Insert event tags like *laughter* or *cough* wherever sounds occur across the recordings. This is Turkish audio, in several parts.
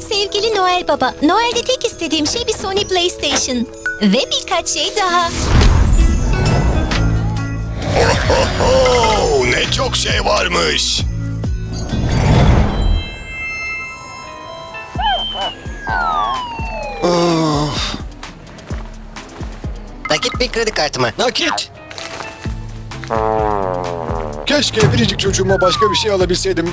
Sevgili Noel Baba, Noel'de tek istediğim şey bir Sony PlayStation. Ve birkaç şey daha. Oo, ne çok şey varmış. Nakit bir kredi kartı mı? Nakit. Keşke biricik çocuğuma başka bir şey alabilseydim.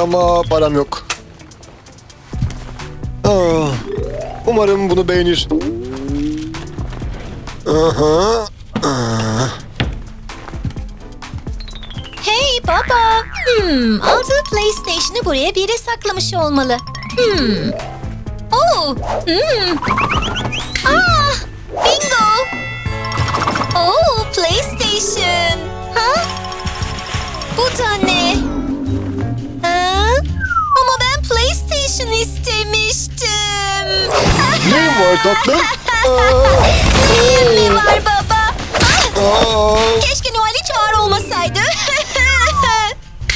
Ama param yok. Ah, umarım bunu beğenir. Aha. Hey baba. Hmm, aldığı PlayStation'ı buraya bir yere saklamış olmalı. Hmm. Oh. Hmm. Ah, bingo. Oh, PlayStation. Ha? Bu da ne? PlayStation istemiştim. Neyim var tatlım? *laughs* ne var baba? Ah, keşke Noel hiç ağır olmasaydı.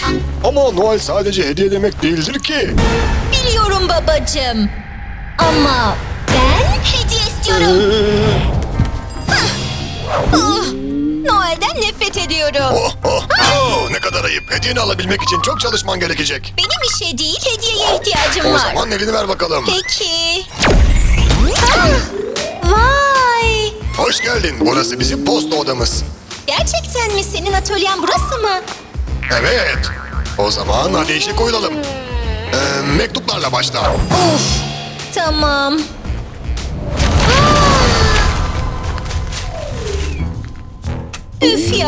*laughs* ama Noel sadece hediye demek değildir ki. Biliyorum babacığım. Ama ben hediye istiyorum. Ah, Noel'den nefret ediyorum. Oh, oh, oh, ne kadar ayıp. Hediyeni alabilmek için çok çalışman gerekecek. Benim işe değil hediyeye ihtiyacım O var. zaman elini ver bakalım. Peki. Ah, vay. Hoş geldin. Burası bizim posta odamız. Gerçekten mi? Senin atölyen burası mı? Evet. O zaman hadi işe koyulalım. Ee, mektuplarla başla. Of. Tamam.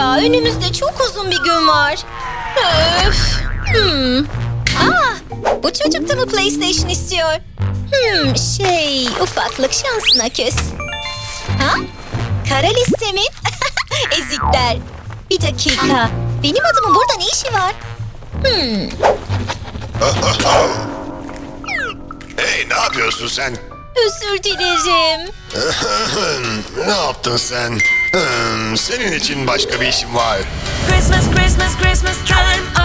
Ya önümüzde çok uzun bir gün var. Öf. Hmm. Aa, bu çocuk da mı PlayStation istiyor? Hmm, şey ufaklık şansına küs. Ha? Kara liste mi? *laughs* Ezikler. Bir dakika. Benim adımın burada ne işi var? Hmm. *laughs* Hey ne yapıyorsun sen? Özür dilerim. *laughs* ne yaptın sen? Hmm, senin için başka bir işim var. Christmas, Christmas, Christmas time.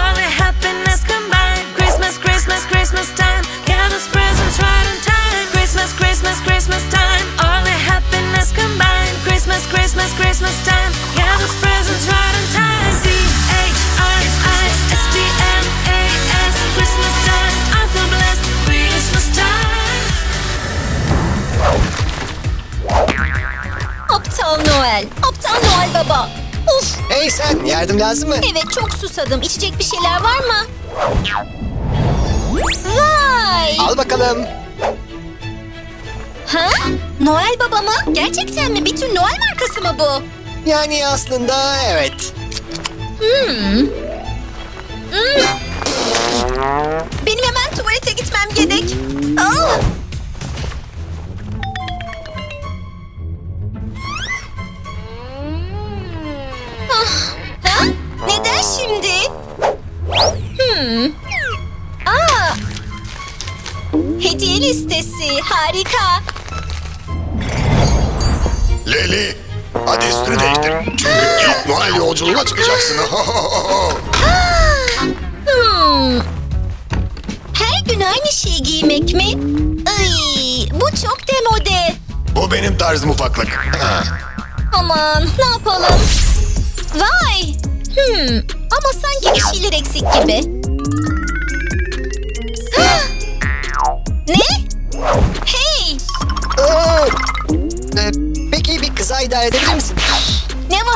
Hey sen yardım lazım mı? Evet çok susadım. İçecek bir şeyler var mı? Vay. Al bakalım. Ha? Noel baba mı? Gerçekten mi? Bir tür Noel markası mı bu? Yani aslında evet. Benim hemen tuvalete gitmem gerek. Üstünü değiştir. Çünkü Noel yolculuğuna çıkacaksın. Hmm. *laughs* Her gün aynı şeyi giymek mi? Ay, bu çok demode. Bu benim tarzım ufaklık. Aman ne yapalım? Vay! Hmm, ama sanki bir şeyler eksik gibi.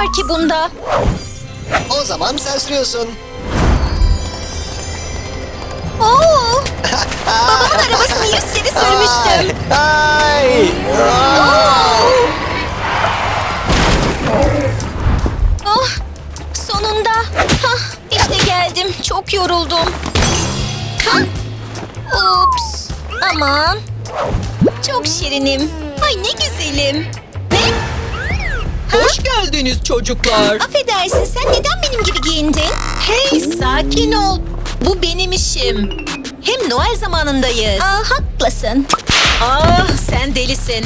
Var ki bunda? O zaman sen sürüyorsun. Oo! *laughs* Babamın arabasını yüz kere sürmüştüm. Ay! Oh! Sonunda. Hah, işte geldim. Çok yoruldum. Hah! Ups! Aman! Çok şirinim. Ay ne güzelim. Hoş geldiniz çocuklar. Affedersin sen neden benim gibi giyindin? Hey sakin ol. Bu benim işim. Hem Noel zamanındayız. Aa haklısın. Ah sen delisin.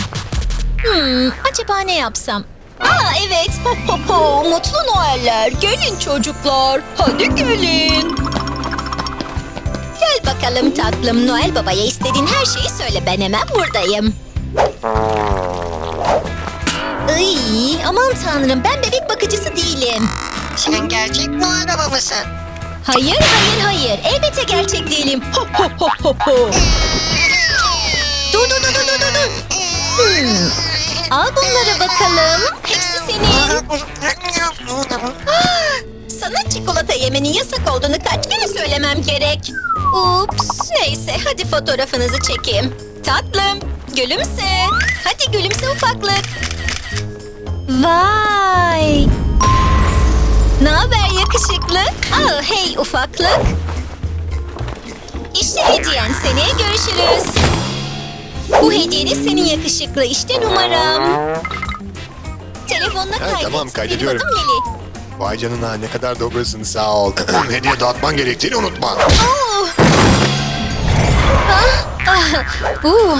Hmm, acaba ne yapsam? Aa evet. Ho, ho, ho. Mutlu Noeller. Gelin çocuklar. Hadi gelin. Gel bakalım tatlım Noel Baba'ya istediğin her şeyi söyle ben hemen buradayım. Ay, aman tanrım ben bebek bakıcısı değilim. Sen gerçek Baba mısın? Hayır hayır hayır elbette gerçek değilim. Ho ho ho ho ho. Dur dur dur dur dur dur. Hmm. Al bunları bakalım. Hepsi senin. *laughs* Sana çikolata yemenin yasak olduğunu kaç kere söylemem gerek. Ups. Neyse hadi fotoğrafınızı çekeyim. Tatlım gülümse. Hadi gülümse ufaklık. Vay. Ne haber yakışıklı? Aa, hey ufaklık. İşte hediyen seneye görüşürüz. Bu hediye de senin yakışıklı işte numaram. Telefonuna kaydet. tamam, kaydediyorum. Benim adım Leli. Vay canına ne kadar dobrasın sağ ol. *clears throat* Hediye dağıtman gerektiğini unutma. Oo. Ah, ah, uh.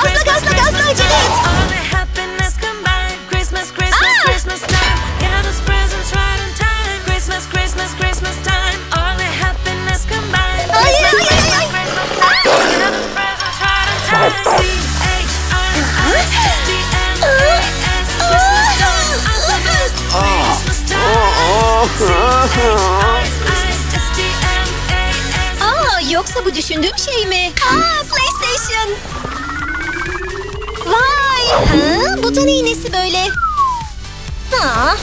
Ah, gazla gazla gazla acele et. Ah! Christmas time. C-H-R-I-S-T-M-A-S. Aa, yoksa bu düşündüğüm şey mi? Aa, PlayStation. Vay, ha, bu da neyin nesi böyle? Ha.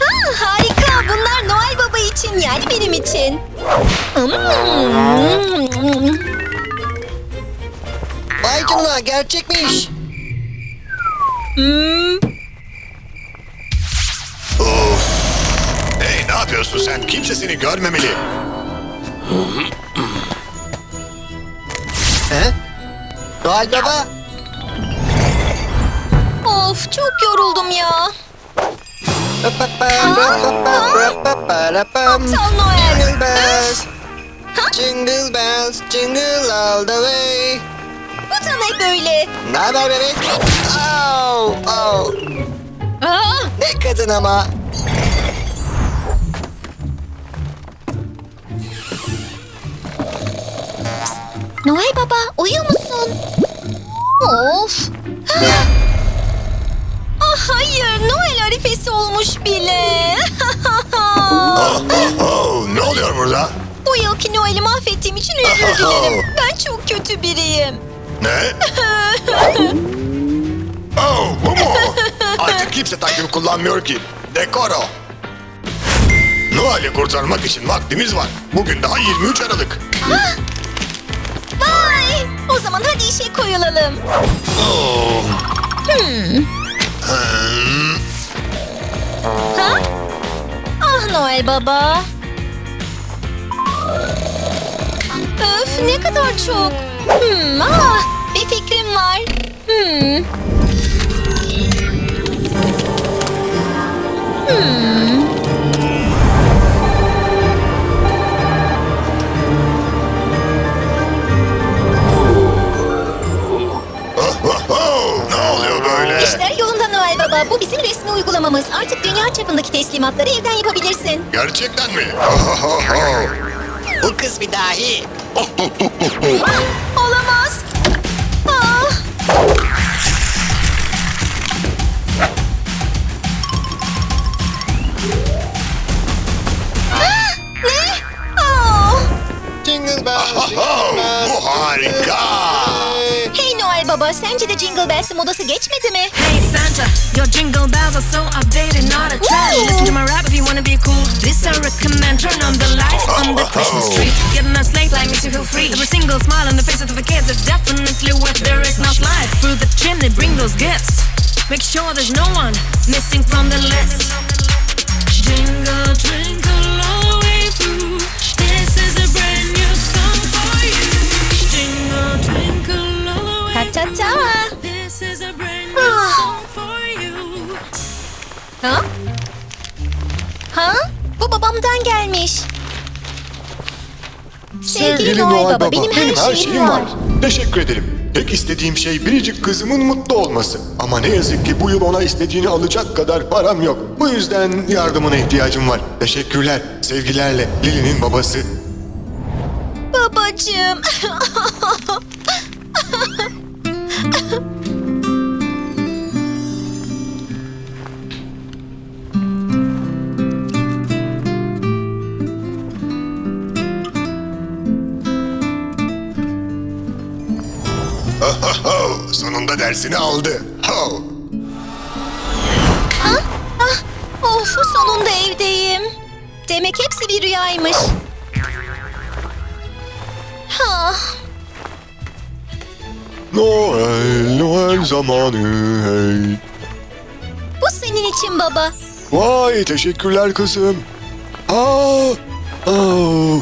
Ha, harika, bunlar Noel Baba için yani benim için. Hmm. Vay canına gerçekmiş. Hmm. Uf. Hey ne yapıyorsun sen? Kimse seni görmemeli. He? Noel Baba? Of, çok yoruldum ya. Aptal Noel. Jingle bells, Ha? jingle bells, jingle all the way. bu da ne böyle? Ne haber bebek? Au, au. Aa, Ne kadın ama. Noel Baba, uyuyor musun? Ah hayır, Noel arifesi olmuş bile. Oh, *laughs* oh, oh. Ne oluyor burada? Bu yılki Noel'i mahvettiğim için özür dilerim. Ben çok kötü biriyim. Ne? *laughs* oh bu mu? Artık kimse takvim kullanmıyor ki. Dekoro. Noel'i kurtarmak için vaktimiz var. Bugün daha 23 Aralık. O zaman hadi işe koyulalım. Oh. Hmm. Hmm. Ha? Ah Noel Baba. Öf ne kadar çok. Hmm, ah, bir fikrim var. Hmm. Hmm. Noel Baba. Bu bizim resmi uygulamamız. Artık dünya çapındaki teslimatları evden yapabilirsin. Gerçekten mi? *laughs* Bu kız bir dahi. Ah, olamaz. Ah. Ah, ne? Ah. Jingle bells, Oh, jingle bells. bu harika. Hey Noel Baba, sence de Jingle Bells'in modası geçmedi mi? Hey Santa, your jingle bells are so outdated, not a trash. Woo! Listen to my rap if you wanna be cool. This I recommend. Turn on the lights on the Christmas tree. Getting a slate like makes you feel free. Every single smile on the face of the kids, it's definitely worth the risk. Now slide through the chimney, bring those gifts. Make sure there's no one missing from the list. Jingle, twinkle new Ah. song for you. Ha? Ha? Bu babamdan gelmiş. Sevgili, Noel, Baba, benim her, şeyim, var. Teşekkür ederim. Tek istediğim şey biricik kızımın mutlu olması. Ama ne yazık ki bu yıl ona istediğini alacak kadar param yok. Bu yüzden yardımına ihtiyacım var. Teşekkürler. Sevgilerle Lili'nin babası. Babacığım. *laughs* Sonunda dersini aldı. Ho. ah, ah, of sonunda evdeyim. Demek hepsi bir rüyaymış. Ah, Noel, Noel zamanı hey. bu senin için baba. Vay teşekkürler kızım. Aa, aa.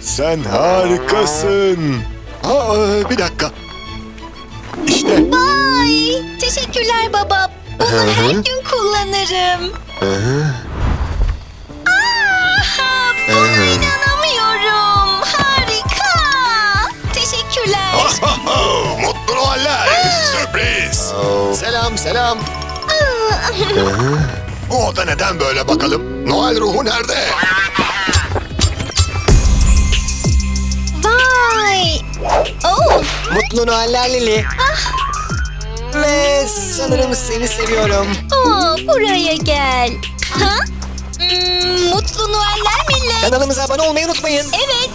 Sen harikasın. Aa, bir dakika. İşte. Ay, teşekkürler baba. Bunu her gün kullanırım. Aa, Mutlu Noeller. Sürpriz. Selam selam. Bu oda neden böyle bakalım? Noel ruhu nerede? Vay. Oh, Mutlu Noeller Lili. Ve sanırım seni seviyorum. oh, buraya gel. Ha? Hmm, mutlu Noeller millet. Kanalımıza abone olmayı unutmayın. Evet.